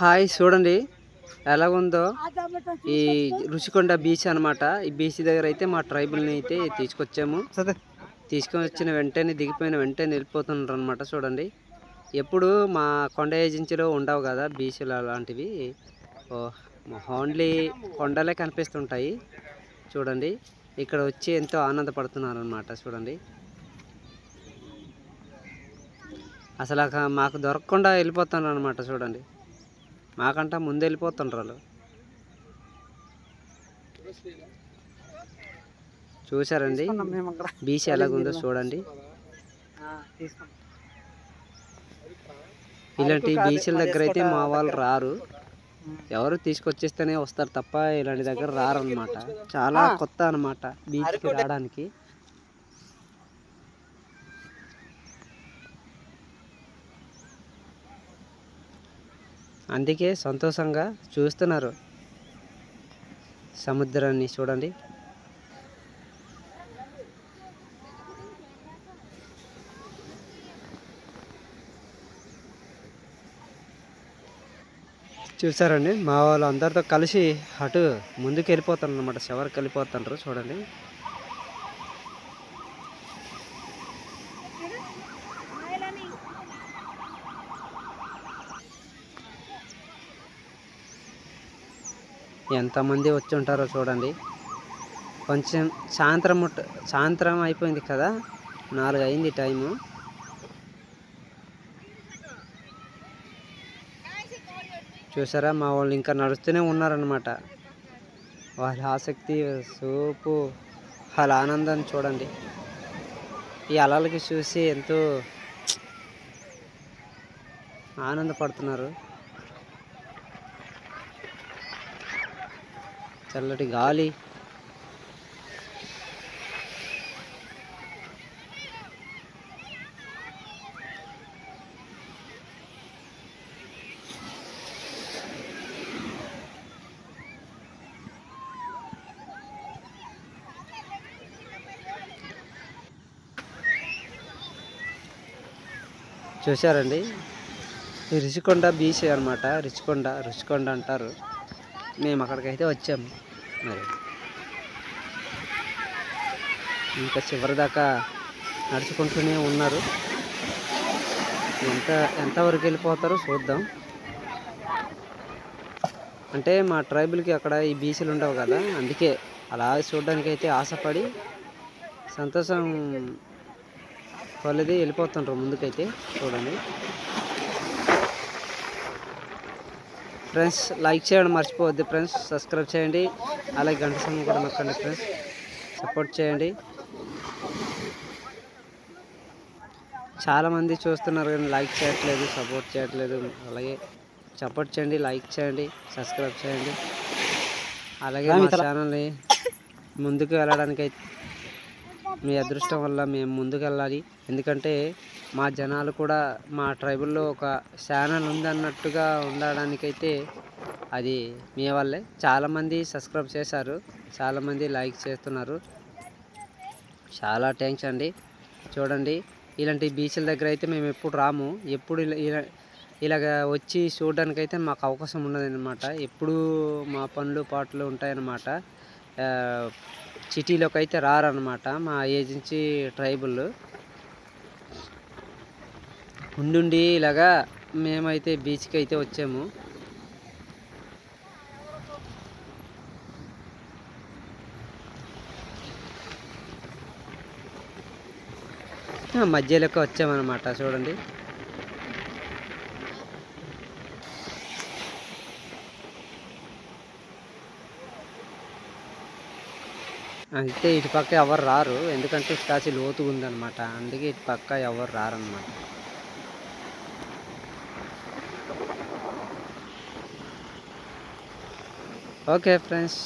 Hi చూడండి. ఎలాగుందో ఈ రుషికొండ బీచ్ అనమాట ఈ బీచ్ దగ్గర అయితే మా ట్రైబుల్ని అయితే తీసుకొచ్చాము. తీసుకొని వచ్చిన వెంటనే దిగిపోయిన వెంటనే వెళ్ళిపోతున్నారు అనమాట చూడండి. ఎప్పుడు మా కొండ ఏజెన్సీలో ఉండవు కదా బీచ్లు అలాంటివి. ఓన్లీ కొండలే కనిపిస్తుంటాయి. చూడండి. ఇక్కడ వచ్చి ఎంతో ఆనందపడుతున్నారు అనమాట చూడండి. అసలు మాకు దొరకకుండా వెళ్ళిపోతున్నారు అనమాట చూడండి. మాకంట ముందు వెళ్ళిపోతుండ్రు వాళ్ళు. చూసారండి బీచ్ ఎలాగుందో చూడండి. ఇలాంటి బీచ్ల దగ్గర అయితే మా వాళ్ళు రారు. ఎవరు తీసుకొచ్చేస్తేనే వస్తారు తప్ప ఇలాంటి దగ్గర రారు అనమాట చాలా కొత్త అనమాట బీచ్కి రావడానికి. అందుకే సంతోషంగా చూస్తున్నారు. సముద్రాన్ని చూడండి. చూసారండి? మా వాళ్ళు అందరితో కలిసి అటు ముందుకు వెళ్ళిపోతాను అనమాట చివరికి వెళ్ళిపోతుండ్రు చూడండి. ఎంతమంది వచ్చి ఉంటారో చూడండి. కొంచెం సాయంత్రం సాయంత్రం అయిపోయింది కదా. నాలుగు అయింది టైము. చూసారా? మా వాళ్ళు ఇంకా నడుస్తూనే ఉన్నారనమాట వాళ్ళ ఆసక్తి సూపు వాళ్ళ ఆనందాన్ని చూడండి. ఈ అలలకి చూసి ఎంతో ఆనందపడుతున్నారు. చల్లటి గాలి. చూశారండి? రిషికొండ బీచ్ అనమాట రిషికొండ రిషికొండ అంటారు. మేము అక్కడికైతే వచ్చాము మరి ఇంకా చివరి దాకా నడుచుకుంటూనే ఉన్నారు. ఎంత ఎంతవరకు వెళ్ళిపోతారో చూద్దాం. అంటే మా ట్రైబుల్కి అక్కడ ఈ బీచ్లు ఉండవు కదా అందుకే అలా చూడడానికి అయితే ఆశపడి సంతోషం కొలది వెళ్ళిపోతుంటారు ముందుకైతే చూడండి. ఫ్రెండ్స్ లైక్ చేయడం మర్చిపోవద్దు ఫ్రెండ్స్. సబ్స్క్రైబ్ చేయండి. అలాగే గంట సమయం కూడా నొక్కండి ఫ్రెండ్స్. సపోర్ట్ చేయండి. చాలామంది చూస్తున్నారు కానీ లైక్ చేయట్లేదు సపోర్ట్ చేయట్లేదు. అలాగే సపోర్ట్ చేయండి లైక్ చేయండి సబ్స్క్రైబ్ చేయండి. అలాగే మా ఛానల్ని ముందుకు వెళ్ళడానికి అయితే మీ అదృష్టం వల్ల మేము ముందుకెళ్ళాలి. ఎందుకంటే మా జనాలు కూడా మా ట్రైబుల్లో ఒక ఛానల్ ఉందన్నట్టుగా ఉండడానికైతే అది మీ వల్లే. చాలామంది సబ్స్క్రైబ్ చేశారు. చాలామంది లైక్ చేస్తున్నారు. చాలా థ్యాంక్స్ అండి. చూడండి ఇలాంటి బీచ్ల దగ్గర అయితే మేము ఎప్పుడు రాము. ఎప్పుడు ఇలా ఇలా- ఇలాగ వచ్చి చూడడానికైతే మాకు అవకాశం ఉండదన్నమాట ఎప్పుడు మా పనులు పాటలు ఉంటాయన్నమాట. సిటీలోకి అయితే రారనమాట మా ఏజెన్సీ ట్రైబుల్. ఉండుండి ఇలాగా మేమైతే బీచ్కి అయితే వచ్చాము మధ్యలోకి వచ్చామన్నమాట చూడండి. అయితే ఇటు పక్క ఎవరు రారు. ఎందుకంటే కాసి లోతు ఉందన్నమాట. అందుకే ఇటు పక్క ఎవరు రారన్నమాట. Okay friends.